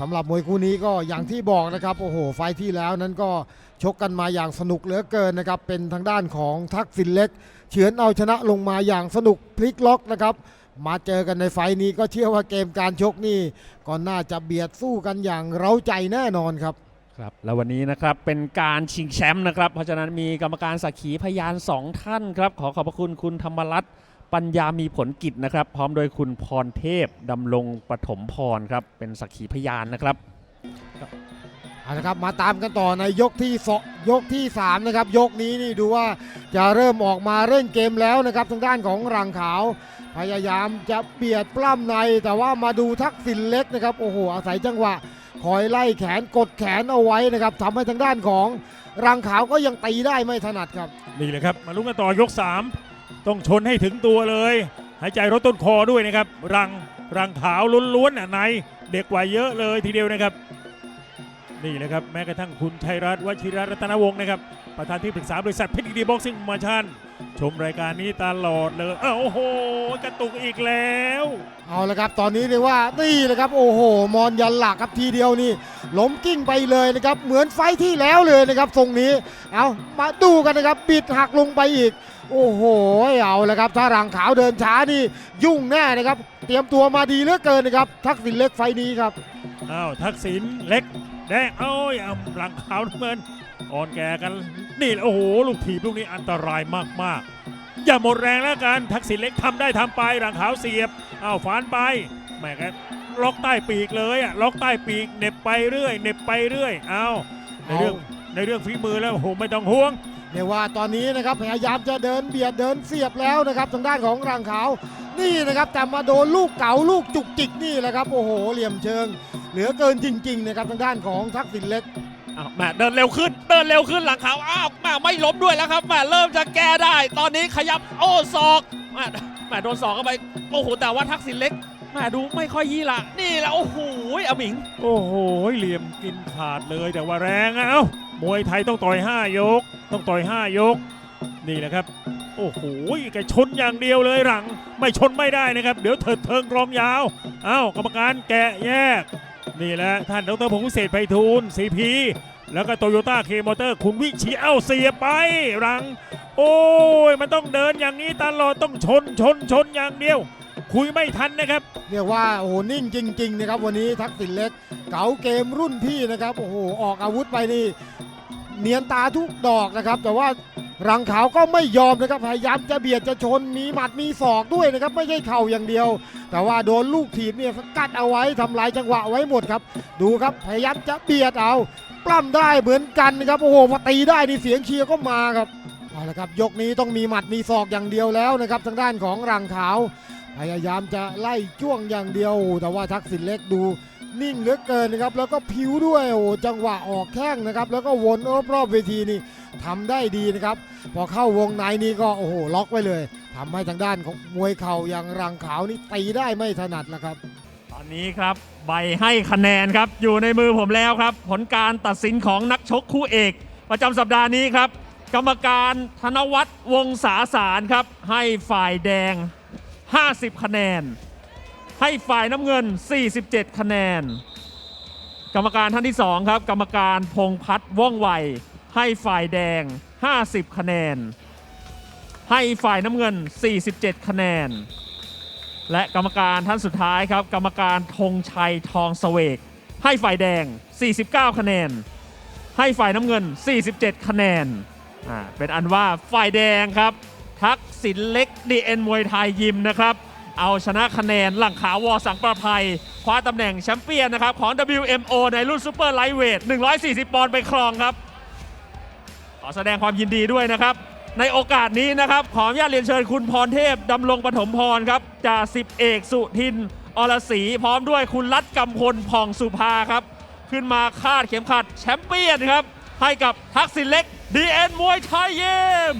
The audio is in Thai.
สำหรับมวยคู่นี้ก็อย่างที่บอกนะครับโอ้โหไฟที่แล้วนั้นก็ชกกันมาอย่างสนุกเหลือเกินนะครับเป็นทางด้านของทักษิณเล็ก เฉือนเอาชนะลงมาอย่างสนุกพลิกล็อกนะครับมาเจอกันในไฟนี้ก็เชื่อว่าเกมการชกนี่ก็น่าจะเบียดสู้กันอย่างเร้าใจแน่นอนครับครับแล้ววันนี้นะครับเป็นการชิงแชมป์นะครับ เพราะฉะนั้นมีกรรมการสักขีพยาน 2 ท่านครับ ขอขอบพระคุณคุณธรรมรัตน์ ปัญญามีผลกิจนะครับ พร้อมโดยคุณพรเทพดำรงปฐมพรครับ เป็นสักขีพยานนะครับเอาละครับมาตามกันต่อในยกที่สองยกที่สามนะครับยกนี้นี่ดูว่าจะเริ่มออกมาเร่งเกมแล้วนะครับทางด้านของรังขาว พยายามจะเบียดปล้ำใน แต่ว่ามาดูทักษิณเล็กนะครับโอ้โหอาศัยจังหวะคอยไล่แขนกดแขนเอาไว้นะครับทำให้ทางด้านของรังขาวก็ยังตีได้ไม่ถนัดครับนี่แหละครับมาลุ้นกันต่อยก3 ต้องชนให้ถึงตัวเลย หายใจรถต้นคอด้วยนะครับ รังรังขาวล้วนๆอะในเด็กกว่าเยอะเลยทีเดียวนะครับ นี่แหละครับแม้กระทั่งคุณชัยรัตน์วชิรรัตนวงศ์นะครับ ประธานที่ปรึกษาบริษัทเพชรดีบ็อกซิ่งมาชันชมรายการนี้ตลอดเลยอ้าโอ้โห กระตุกอีกแล้ว เอาละครับ ตอนนี้เรียกว่านี่เลยครับ โอ้โห มอนยันหลักครับทีเดียวนี่ล้มกิ้งไปเลยนะครับ เหมือนไฟท์ที่แล้วเลยนะครับทรงนี้ เอามาดูกันนะครับ บิดหักลงไปอีก โอ้โห เอาละครับ ถ้ารังขาวเดินช้านี่ยุ่งแน่นะครับ เตรียมตัวมาดีเหลือเกินนะครับ ทักษิณเล็กไฟท์นี้ครับ อ้าวทักษิณเล็กแดงเอ้ยเอาหลังขาวน้ำเงินอ่อนแก่กันนี่โอ้โหลูกถีบลูกนี้อันตรายมากๆ อย่าหมดแรงแล้วกันทักษิณเล็กทำได้ทำไปหลังขาวเสียบอ้าวฟานไปแม่กันล็อกใต้ปีกเลยอะล็อกใต้ปีกเหน็บไปเรื่อยเหน็บไปเรื่อยอ้าวในเรื่องในเรื่องฝีมือแล้วโอ้โหไม่ต้องห่วง เรียกว่าตอนนี้นะครับพยายามจะเดินเบียดเดินเสียบแล้วนะครับทางด้านของรังขาว นี่นะครับแต่มาโดนลูกเก๋าลูกจุกจิกนี่แหละครับโอ้โหเหลี่ยมเชิง เหลือเกินจริงๆนะครับทางด้านของทักษิณเล็กอ้าวแม่เดินเร็วขึ้นเดินเร็วขึ้นหลังเขาอ้าวแม่ไม่ล้มด้วยแล้วครับแม่เริ่มจะแก้ได้ ตอนนี้ขยับโอ้ศอกแม่แม่โดนศอกเข้าไปโอ้โหแต่ว่าทักษิณเล็กแม่ดูไม่ค่อยยี่ละนี่แหละโอ้โหอมิง โอ้โหเหลี่ยมกินขาดเลยแต่ว่าแรงอะเอ้า มวยไทยต้องต่อย 5 ยก ต้องต่อย 5 ยก นี่แหละครับ โอ้โหแกชนอย่างเดียวเลยหลัง ไม่ชนไม่ได้นะครับ เดี๋ยวเถิดเทิงกรองยาว เอ้ากรรมการแกะแยก นี่แหละท่านดรพงศ์วิเศษไพฑูรย์ซีพีแล้วก็โตโยต้าเคมอเตอร์คุณวิเชียเอ้าเสียไปรัง โอ้ย มันต้องเดินอย่างนี้ตลอดต้องชนชนชนอย่างเดียว คุยไม่ทันนะครับ เรียกว่าโอ้โหนิ่งจริง ๆ นะครับ วันนี้ทักษิณเล็ก เก๋าเกมรุ่นพี่นะครับ โอ้โห ออกอาวุธไปนี่ เนียนตาทุกดอกนะครับ แต่ว่ารังขาวก็ไม่ยอมนะครับพยายามจะเบียดจะชนมีหมัดมีศอกด้วยนะครับ ไม่ใช่เข่าอย่างเดียว แต่ว่าโดนลูกถีบเนี่ยสกัดเอาไว้ทำลายจังหวะไว้หมดครับ ดูครับพยายามจะเบียดเอาปล้ำได้เหมือนกันนะครับโอ้โหพอตีได้นี่เสียงเชียร์ก็มาครับเอาละครับยกนี้ต้องมีหมัดมีศอกอย่างเดียวแล้วนะครับ ทางด้านของรังขาว พยายามจะไล่จ้วงอย่างเดียว แต่ว่าทักษิณเล็กดู นิ่งเหลือเกินนะครับ แล้วก็ผิวด้วยโอ้จังหวะออกแข้งนะครับ แล้วก็วนรอบๆเวทีนี่ทำได้ดีนะครับ พอเข้าวงในนี่ก็โอ้โหล็อกไว้เลยทำให้ทางด้านของมวยเข่าอย่างรังขาวนี่ตีได้ไม่ถนัดแล้วครับ ตอนนี้ครับใบให้คะแนนครับอยู่ในมือผมแล้วครับ ผลการตัดสินของนักชกคู่เอก ประจำสัปดาห์นี้ครับ กรรมการธนวัฒน์วงศาสารครับ ให้ฝ่ายแดง 50 คะแนน ให้ฝ่ายน้ำเงิน 47 คะแนน กรรมการท่านที่ 2 ครับ กรรมการพงพัฒน์ว่องไว ให้ฝ่ายแดง 50 คะแนน ให้ฝ่ายน้ำเงิน 47 คะแนน และกรรมการท่านสุดท้ายครับ กรรมการธงชัยทองเสวก ให้ฝ่ายแดง 49 คะแนน ให้ฝ่ายน้ำเงิน 47 คะแนนอ่าเป็นอันว่าฝ่ายแดงครับ ทักษิณเล็กดีเอ็นมวยไทยยิมนะครับ เอาชนะคะแนนหลังขาววอสังประภัย คว้าตำแหน่งแชมเปี้ยนนะครับ ของ WMO ในรุ่นซูเปอร์ไลท์เวท 140 ปอนด์ไปครองครับ ขอแสดงความยินดีด้วยนะครับ ในโอกาสนี้นะครับ ขออนุญาตเรียนเชิญคุณพรเทพดำรงปฐมพรครับจ่าสิบเอกสุทินอรศรีพร้อมด้วยคุณรัตกำพลผ่องสุภาครับ ขึ้นมาคาดเข็มขัดแชมเปี้ยนครับ ให้กับทักษิณเล็กดีเอ็นมวยไทยเยม